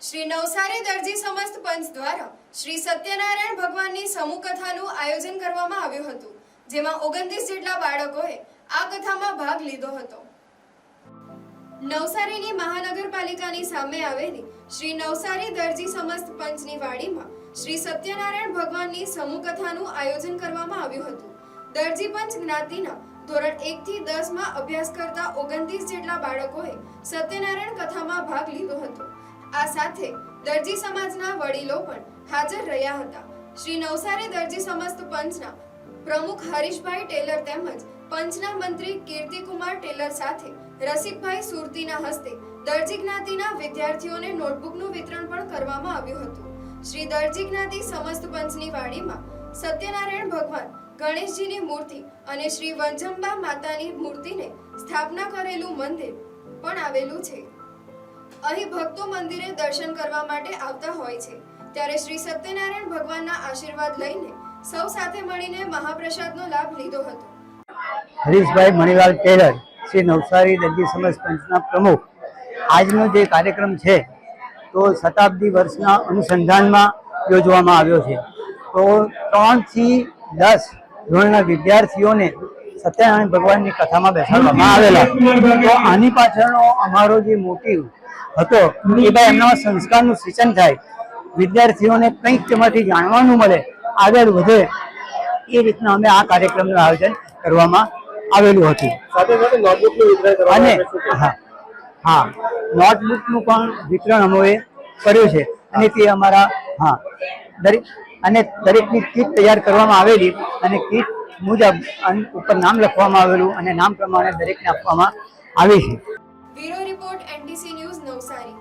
શ્રી નવસારી દરજી સમસ્ત પંચ દ્વારા શ્રી સત્યનારાયણ ભગવાનની સમૂહ કથાનું આયોજન કરવામાં આવ્યું હતું, જેમાં ઓગણત્રીસ જેટલા બાળકોએ આ કથામાં ભાગ લીધો હતો. નવસારીની મહાનગરપાલિકાની સામે આવેલી શ્રી નવસારી દરજી સમસ્ત પંચની વાડીમાં શ્રી સત્યનારાયણ ભગવાનની સમૂહ કથાનું આયોજન કરવામાં આવ્યું હતું. દરજી પંચ જ્ઞાતિના ધોરણ એક થી દસમાં અભ્યાસ કરતા ઓગણત્રીસ જેટલા બાળકોએ સત્યનારાયણ કથામાં ભાગ લીધો હતો. આ સાથે દરજી સમાજના વડીલો પણ હાજર રહ્યા હતા. શ્રી નવસારી દરજી સમસ્ત પંચના પ્રમુખ હરીશભાઈ ટેલર તેમજ પંચના મંત્રી કીર્તિકુમાર ટેલર સાથે રસિકભાઈ સુરતીના હસ્તે દરજી જ્ઞાતિના વિદ્યાર્થીઓને નોટબુકનું વિતરણ પણ કરવામાં આવ્યું હતું. શ્રી દરજી જ્ઞાતિ સમસ્ત પંચની વાડીમાં સત્યનારાયણ ભગવાન, ગણેશજીની મૂર્તિ અને શ્રી વંજંબા માતાની મૂર્તિને સ્થાપના કરેલું મંદિર પણ આવેલું છે. અહીં ભક્તો મંદિરે દર્શન કરવા માટે આવતા હોય છે. ત્યારે શ્રી સત્યનારાયણ ભગવાનના આશીર્વાદ લઈને સૌ સાથે મળીને મહાપ્રસાદનો લાભ લીધો હતો. હરીશભાઈ મણીલાલ ટેલર, શ્રી નવસારી દર્દી સમાજ પંચના પ્રમુખ. આજનો જે કાર્યક્રમ છે, તો શતાબ્દી વર્ષના અનુસંધાનમાં યોજવામાં આવ્યો છે. તો ત્રણથી દસ ધોરણના વિદ્યાર્થીઓને સત્યનારાયણ ભગવાનની કથામાં બેસાડવામાં આવેલા. તો આની પાછળનો અમારો જે મોટિવ હતો. એ ભાઈ એમના સંસ્કારનું સિંચન થાય. વિદ્યાર્થીઓને કંઈક તેમાંથી જાણવાનું મળે આગળ વધે એ રીતના અમે આ કાર્યક્રમનું આયોજન કરવામાં આવેલું હતું. અને હા હા નોટબુકનું પણ વિતરણ અમે કર્યું છે. અને તે અમારા હા દરેક અને દરેકની કીટ તૈયાર કરવામાં આવેલી અને કીટ મુજબ ઉપર નામ લખવામાં આવેલું અને નામ પ્રમાણે દરેકને આપવામાં આવી છે. NDC News. News, Navsari.